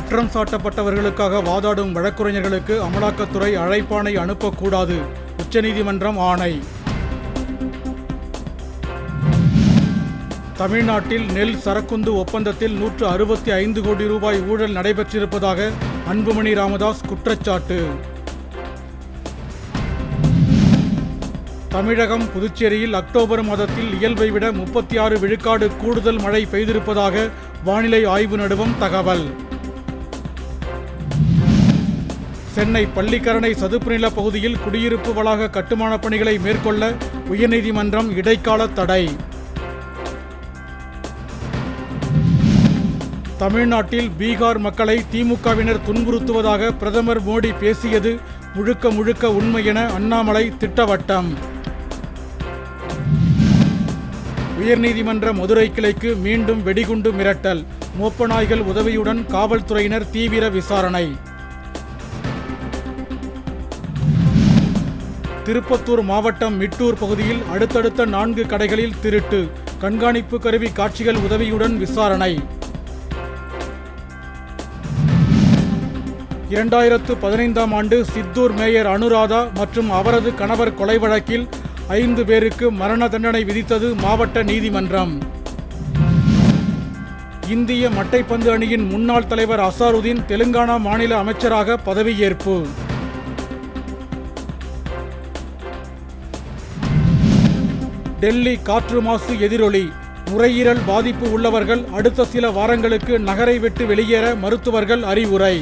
குற்றம் சாட்டப்பட்டவர்களுக்காக வாதாடும் வழக்குரைஞர்களுக்கு அமலாக்கத்துறை அழைப்பாணை அனுப்பக்கூடாது. உச்சநீதிமன்றம் ஆணை. தமிழ்நாட்டில் நெல் சரக்குந்து ஒப்பந்தத்தில் நூற்று அறுபத்தி ஐந்து கோடி ரூபாய் ஊழல் நடைபெற்றிருப்பதாக அன்புமணி ராமதாஸ் குற்றச்சாட்டு. தமிழகம் புதுச்சேரியில் அக்டோபர் மாதத்தில் இயல்பை விட முப்பத்தி ஆறு விழுக்காடு கூடுதல் மழை பெய்திருப்பதாக வானிலை ஆய்வு நடுவம் தகவல். சென்னை பள்ளிக்கரணை சதுப்பு நில பகுதியில் குடியிருப்பு வளாக கட்டுமானப் பணிகளை மேற்கொள்ள உயர்நீதிமன்றம் இடைக்கால தடை. தமிழ்நாட்டில் பீகார் மக்களை திமுகவினர் துன்புறுத்துவதாக பிரதமர் மோடி பேசியது முழுக்க முழுக்க உண்மை என அண்ணாமலை திட்டவட்டம். உயர்நீதிமன்ற மதுரை கிளைக்கு மீண்டும் வெடிகுண்டு மிரட்டல். மோப்ப நாய்கள் உதவியுடன் காவல்துறையினர் தீவிர விசாரணை. திருப்பத்தூர் மாவட்டம் மிட்டூர் பகுதியில் அடுத்தடுத்த நான்கு கடைகளில் திருட்டு. கண்காணிப்பு கருவி காட்சிகள் உதவியுடன் விசாரணை. இரண்டாயிரத்து பதினைந்தாம் ஆண்டு சித்தூர் மேயர் அனுராதா மற்றும் அவரது கணவர் கொலை வழக்கில் ஐந்து பேருக்கு மரண தண்டனை விதித்தது மாவட்ட நீதிமன்றம். இந்திய மட்டைப்பந்து அணியின் முன்னாள் தலைவர் அசாருதீன் தெலுங்கானா மாநில அமைச்சராக பதவியேற்பு. டெல்லி காற்று மாசு எதிரொலி. நுரையீரல் பாதிப்பு உள்ளவர்கள் அடுத்த சில வாரங்களுக்கு நகரை விட்டு வெளியேற மருத்துவர்கள் அறிவுரை.